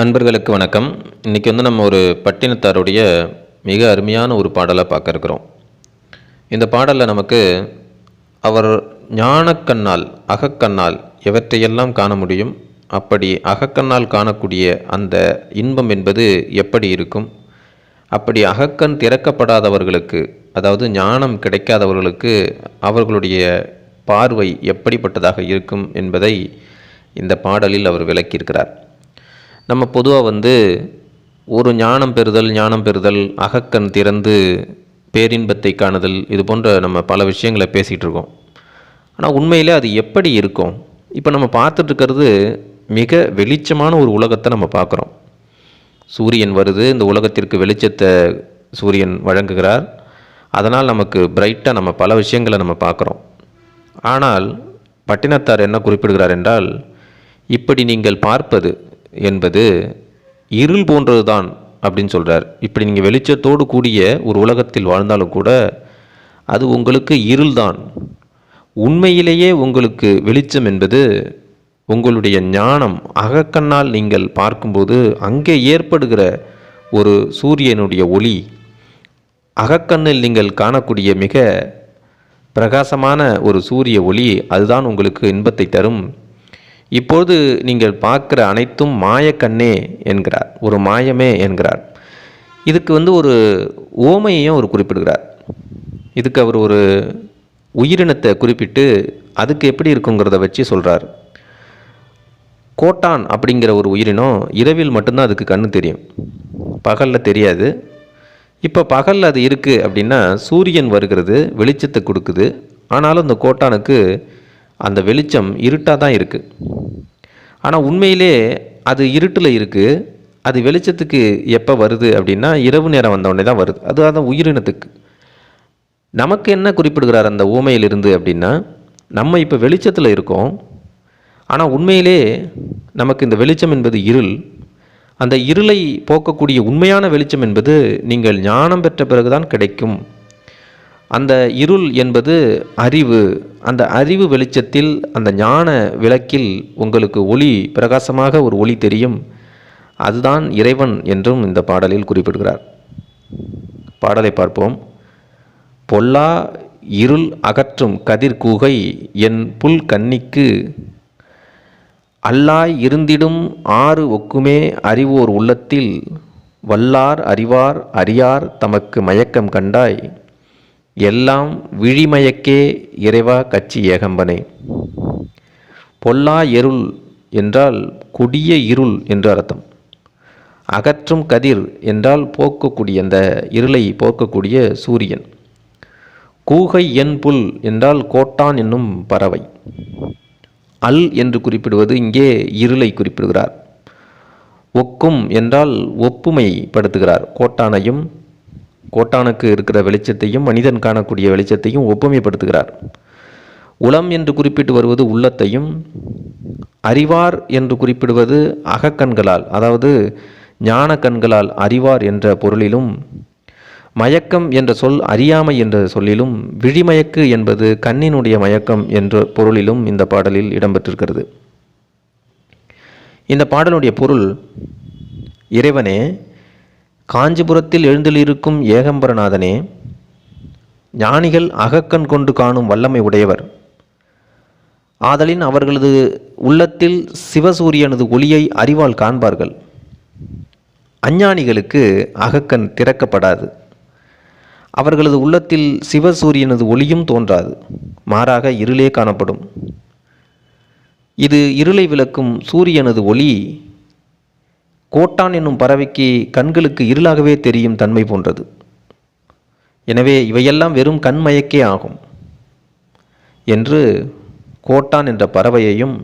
அன்பர்களுக்கு வணக்கம். இன்றைக்கி வந்து நம்ம ஒரு பட்டினத்தாருடைய மிக அருமையான ஒரு பாடலை பார்க்க இருக்கிறோம். இந்த பாடலில் நமக்கு அவர் ஞானக்கண்ணால் அகக்கண்ணால் எவற்றையெல்லாம் காண முடியும்? அப்படி அகக்கண்ணால் காணக்கூடிய அந்த இன்பம் என்பது எப்படி இருக்கும்? அப்படி அகக்கண் திறக்கப்படாதவர்களுக்கு அதாவது ஞானம் கிடைக்காதவர்களுக்கு அவர்களுடைய பார்வை எப்படிப்பட்டதாக இருக்கும் என்பதை இந்த பாடலில் அவர் விளக்கியிருக்கிறார். நம்ம பொதுவாக வந்து ஒரு ஞானம் பெறுதல் ஞானம் பெறுதல் அகக்கண் திறந்து பேரின்பத்தை காணுதல் இது போன்ற நம்ம பல விஷயங்களை பேசிகிட்டு இருக்கோம். ஆனால் உண்மையிலே அது எப்படி இருக்கும்? இப்போ நம்ம பார்த்துட்ருக்கிறது மிக வெளிச்சமான ஒரு உலகத்தை நம்ம பார்க்குறோம். சூரியன் வருது இந்த உலகத்திற்கு வெளிச்சத்தை சூரியன் வழங்குகிறார். அதனால் நமக்கு பிரைட்டாக நம்ம பல விஷயங்களை நம்ம பார்க்குறோம். ஆனால் பட்டினத்தார் என்ன குறிப்பிடுகிறார் என்றால் இப்படி நீங்கள் பார்ப்பது என்பது இருள் போன்றது தான் அப்படின்னு சொல்கிறார் இப்படி நீங்கள் வெளிச்சத்தோடு கூடிய ஒரு உலகத்தில் வாழ்ந்தாலும் கூட அது உங்களுக்கு இருள்தான். உண்மையிலேயே உங்களுக்கு வெளிச்சம் என்பது உங்களுடைய ஞானம் அகக்கண்ணால் நீங்கள் பார்க்கும்போது அங்கே ஏற்படுகிற ஒரு சூரியனுடைய ஒளி அகக்கண்ணில் நீங்கள் காணக்கூடிய மிக பிரகாசமான ஒரு சூரிய ஒளி அதுதான் உங்களுக்கு இன்பத்தை தரும் இப்போது நீங்கள் பார்க்குற அனைத்தும் மாயக்கண்ணே என்கிறார். ஒரு மாயமே என்கிறார். இதுக்கு வந்து ஒரு ஓமையையும் அவர் குறிப்பிடுகிறார். இதுக்கு அவர் ஒரு உயிரினத்தை குறிப்பிட்டு அதுக்கு எப்படி இருக்குங்கிறத வச்சு சொல்கிறார் கோட்டான் அப்படிங்கிற ஒரு உயிரினம் இரவில் மட்டும்தான் அதுக்கு கண்ணு தெரியும். பகலில் தெரியாது. இப்போ பகலில் அது இருக்குது அப்படின்னா சூரியன் வருகிறது வெளிச்சத்தை கொடுக்குது. ஆனாலும் அந்த கோட்டானுக்கு அந்த வெளிச்சம் இருட்டாக தான் இருக்குது ஆனால் உண்மையிலே அது இருட்டில் இருக்குது அது வெளிச்சத்துக்கு எப்போ வருது அப்படின்னா இரவு நேரம் வந்தவுடனே தான் வருது. அது அதான் உயிரினத்துக்கு. நமக்கு என்ன குறிப்பிடுகிறார் அந்த ஊமையிலிருந்து அப்படின்னா நம்ம இப்போ வெளிச்சத்தில் இருக்கோம். ஆனால் உண்மையிலே நமக்கு இந்த வெளிச்சம் என்பது இருள். அந்த இருளை போக்கக்கூடிய உண்மையான வெளிச்சம் என்பது நீங்கள் ஞானம் பெற்ற பிறகுதான் கிடைக்கும். அந்த இருள் என்பது அறிவு. அந்த அறிவு வெளிச்சத்தில் அந்த ஞான விளக்கில் உங்களுக்கு ஒளி பிரகாசமாக ஒரு ஒளி தெரியும். அதுதான் இறைவன் என்றும் இந்த பாடலில் குறிப்பிடுகிறார். பாடலை பார்ப்போம். பொல்லா இருள் அகற்றும் கதிர் கூகை என் புல் கன்னிக்கு. அல்லாய் இருந்திடும் ஆறு ஒக்குமே அறிவோர் உள்ளத்தில். வல்லார் அறிவார் அறியார் தமக்கு மயக்கம் கண்டாய். எல்லாம் விழிமயக்கே இறைவா கட்சி ஏகம்பனே. பொல்லா எருள் என்றால் கொடிய இருள் என்று அர்த்தம். அகற்றும் கதிர் என்றால் போக்கக்கூடிய அந்த இருளை போக்கக்கூடிய சூரியன். கூகை என் புல் என்றால் கோட்டான் என்னும் பறவை. அல் என்று குறிப்பிடுவது இங்கே இருளை குறிப்பிடுகிறார். ஒக்கும் என்றால் ஒப்புமைப்படுத்துகிறார் கோட்டானையும் கோட்டானுக்கு இருக்கிற வெளிச்சத்தையும் மனிதன் காணக்கூடிய வெளிச்சத்தையும் ஒப்புமைப்படுத்துகிறார். உளம் என்று குறிப்பிட்டு வருவது உள்ளத்தையும் அறிவார் என்று குறிப்பிடுவது அகக்கண்களால் அதாவது ஞான கண்களால் அறிவார் என்ற பொருளிலும் மயக்கம் என்ற சொல் அறியாமை என்ற சொல்லிலும் விழிமயக்கு என்பது கண்ணினுடைய மயக்கம் என்ற பொருளிலும் இந்த பாடலில் இடம்பெற்றிருக்கிறது. இந்த பாடலுடைய பொருள் இறைவனே காஞ்சிபுரத்தில் எழுந்தலிருக்கும் ஏகம்பரநாதனே ஞானிகள் அகக்கண் கொண்டு காணும் வல்லமை உடையவர். ஆதலின் அவர்களது உள்ளத்தில் சிவசூரியனது ஒளியை அறிவால் காண்பார்கள். அஞ்ஞானிகளுக்கு அகக்கண் திறக்கப்படாது. அவர்களது உள்ளத்தில் சிவசூரியனது ஒளியும் தோன்றாது. மாறாக இருளே காணப்படும். இது இருளை விளக்கும் சூரியனது ஒளி கோட்டான் என்னும் பறவைக்கு கண்களுக்கு இருளாகவே தெரியும் தன்மை போன்றது. எனவே இவையெல்லாம் வெறும் கண்மயக்கே ஆகும். என்று கோட்டான் என்ற பறவையையும்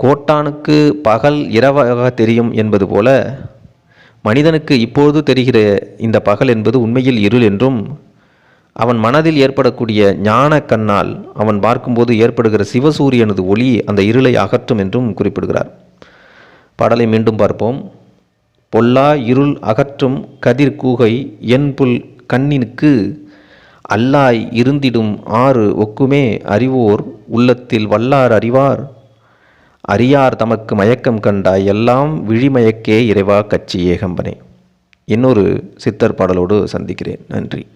கோட்டானுக்கு பகல் இரவாக தெரியும் என்பது போல மனிதனுக்கு இப்போது தெரிகிற இந்த பகல் என்பது உண்மையில் இருள் என்றும் அவன் மனதில் ஏற்படக்கூடிய ஞான கண்ணால் அவன் பார்க்கும்போது ஏற்படுகிற சிவசூரியனது ஒளி அந்த இருளை அகற்றும் என்றும் குறிப்பிடுகிறார். பாடலை மீண்டும் பார்ப்போம். பொல்லா இருள் அகற்றும் கதிர் கூகை என்புல் கண்ணினுக்கு அல்லாய் இருந்திடும் ஆறு ஒக்குமே அறிவோர் உள்ளத்தில் வல்லார் அறிவார். அறியார் தமக்கு மயக்கம் கண்டாய் எல்லாம் விழிமயக்கே இறைவா கட்சி ஏகம்பனே. இன்னொரு சித்தர் பாடலோடு சந்திக்கிறேன். நன்றி.